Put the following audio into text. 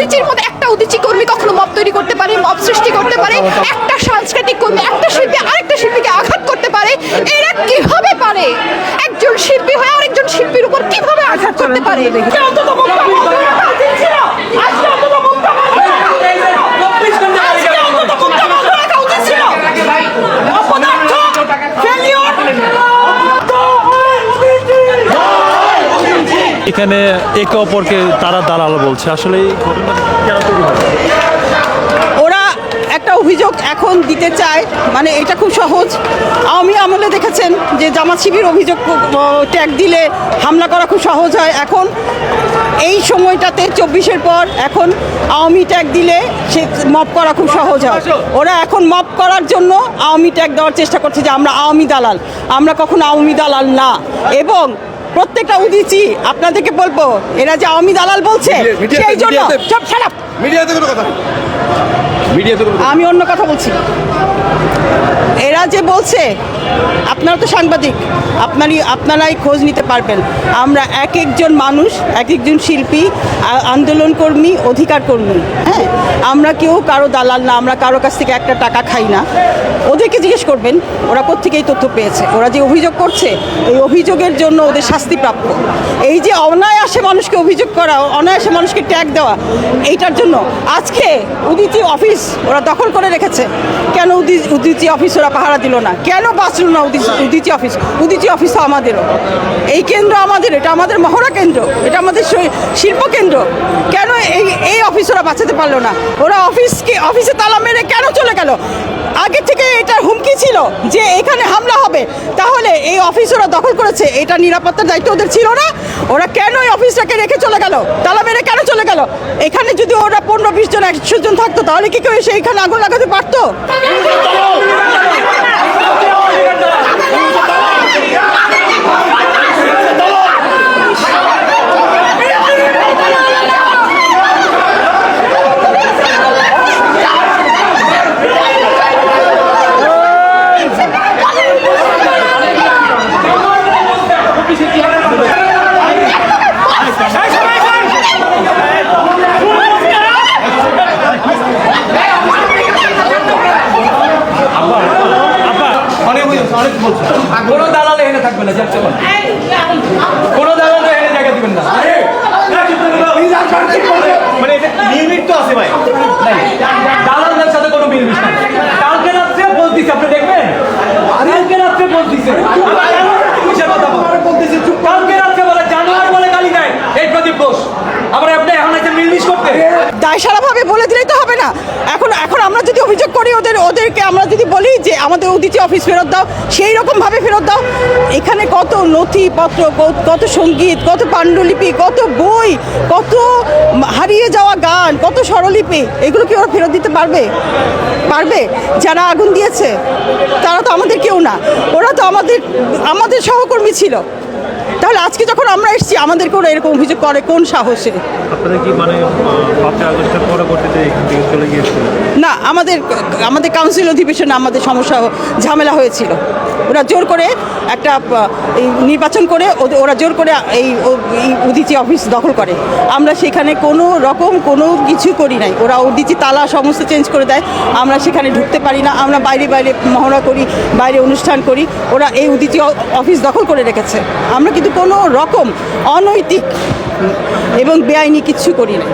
উদীচির মধ্যে একটা উদীচি কর্মী কখনো মব তৈরি করতে পারে মব সৃষ্টি করতে পারে একটা সাংস্কৃতিক কর্মী একটা শিল্পী আরেকটা শিল্পীকে আঘাত করতে পারে এরা কীভাবে পারে? একজন শিল্পী হয়ে আরেকজন শিল্পীর উপর কীভাবে আঘাত করতে পারে? অন্তত এখানে একে অপরকে তারা দালাল বলছে। আসলে ওরা একটা অভিযোগ এখন দিতে চায় মানে এটা খুব সহজ। আওয়ামী আমলে দেখেছেন যে জামাত শিবির অভিযোগ ট্যাগ দিলে হামলা করা খুব সহজ হয়। এখন এই সময়টাতে, চব্বিশের পর এখন আওয়ামী ট্যাগ দিলে সে মপ করা খুব সহজ হয়। ওরা এখন মপ করার জন্য আওয়ামী ট্যাগ দেওয়ার চেষ্টা করছে যে আমরা আওয়ামী দালাল, আমরা কখনো আওয়ামী দালাল না। এবং প্রত্যেকটা উদিচি আপনাদেরকে বলব এরা যে আওয়ামী দালাল বলছে সেই জন্য সব খারাপ মিডিয়াতে কোনো কথা। মিডিয়াতে আমি অন্য কথা বলছি। এরা যে বলছে, আপনারা তো সাংবাদিক, আপনারই, আপনারাই খোঁজ নিতে পারবেন। আমরা এক একজন মানুষ, এক একজন শিল্পী আন্দোলন কর্মী অধিকার কর্মী হ্যাঁ? আমরা কেউ কারও দালাল না, আমরা কারও কাছ থেকে একটা টাকা খাই না। ওদেরকে জিজ্ঞেস করবেন, ওরা কোথেকে এই তথ্য পেয়েছে? ওরা যে অভিযোগ করছে, এই অভিযোগের জন্য ওদের শাস্তি প্রাপ্য এই যে অনায়াসে মানুষকে অভিযোগ করা, অনায়াসে মানুষকে ট্যাগ দেওয়া, এইটার জন্য আজকে উদিতি অফিস ওরা দখল করে রেখেছে। কেন উদি- উদিতি অফিস ওরা পাহারা দিল না। কেন বাঁচল না উদি- উদিতি অফিস? উদিতি অফিস তো আমাদেরও। এই কেন্দ্র আমাদের, এটা আমাদের মহড়া কেন্দ্র, এটা আমাদের শিল্প কেন্দ্র। কেন এই এই অফিস ওরা বাঁচাতে পারল না? ওরা অফিসকে অফিসে তালা মেরে কেন চলে গেল? আগে থেকে এটা হুমকি ছিল যে এখানে হামলা হবে। তাহলে এই অফিস ওরা দখল করেছে, এটা নিরাপত্তার দায়িত্ব ওদের ছিল না? ওরা কেন এই অফিসটাকে রেখে চলে গেল? তালা মেরে কেন চলে গেল? এখানে যদি ওরা পনেরো, বিশ জন, একশো জন থাকতো, তাহলে কি কেউ এসে এখানে আগুন লাগাতে পারতো? কোনো দালাল এখানে থাকবে না যাচ্ছে কোনো দালাল এখানে জায়গা দিবেন না মানে লিমিট তো আছে ভাই দালালদের সাথে কোনো মিল মিশ নাই কালকে রাত্রে বলতিছে আপনি দেখবেন কালকে রাত্রে বলতিছে কিসের কথা বলতেছে কালকে রাত্রে বলে জানোয়ার বলে গালি দেয় এই প্রদীপ ঘোষ আবার আপনি এখন আছে মিলমিশ করতে দায়সারাভাবে বলে দিলেই তো হবে না এখন এখন আমরা যদি অভিযোগ করি ওদের, ওদেরকে আমরা যদি বলি যে আমাদের উদিতি অফিস ফেরত দাও, সেই রকমভাবে ফেরত দাও। এখানে কত নথিপত্র কত সংগীত, কত পাণ্ডুলিপি, কত বই, কত হারিয়ে যাওয়া গান, কত স্বরলিপি, এগুলো কি ওরা ফেরত দিতে পারবে? পারবে? যারা আগুন দিয়েছে, তারা তো আমাদের কেউ না। ওরা তো আমাদের আমাদের সহকর্মী ছিল। তাহলে আজকে যখন আমরা এসেছি আমাদেরকে ওরা এরকম অভিযোগ করে কোন সাহসে? মানে না আমাদের আমাদের কাউন্সিল অধিবেশনে আমাদের সমস্যা ঝামেলা হয়েছিল। ওরা জোর করে একটা নির্বাচন করে ওরা জোর করে এই উদিচি অফিস দখল করে। আমরা সেখানে কোনো রকম কোনো কিছু করি নাই। ওরা উদিচি তালা সমস্ত চেঞ্জ করে দেয়। আমরা সেখানে ঢুকতে পারি না। আমরা বাইরে বাইরে মহড়া করি বাইরে অনুষ্ঠান করি। ওরা এই উদিচি অফিস দখল করে রেখেছে। আমরা কিন্তু কোনো রকম অনৈতিক এবং বেআইনি কিছু করি না